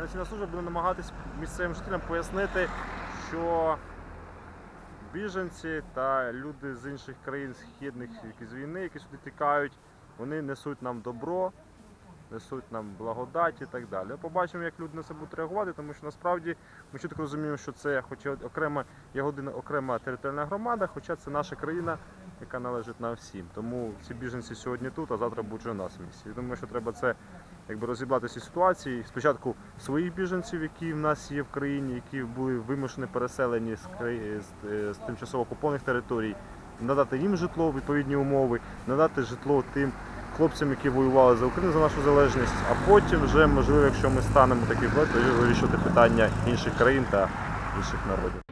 Міграційна служба буде намагатись місцевим жителям пояснити, що біженці та люди з інших країн східних які з війни, які сюди тікають, вони несуть нам добро, несуть нам благодать і так далі. Побачимо, як люди на це будуть реагувати, тому що насправді ми чітко розуміємо, що це хоч і окрема Ягодина окрема територіальна громада, хоча це наша країна, яка належить нам всім. Тому ці біженці сьогодні тут, а завтра будуть вже у нас в місті. Я думаю, що треба це якби розібратися ситуації. Спочатку своїх біженців, які в нас є в країні, які були вимушені переселені з, краї- з, е, з тимчасово окупованих територій, надати їм житло, відповідні умови, надати житло тим хлопцям, які воювали за Україну за нашу залежність, а потім вже можливо, якщо ми станемо такі то вирішувати питання інших країн та інших народів.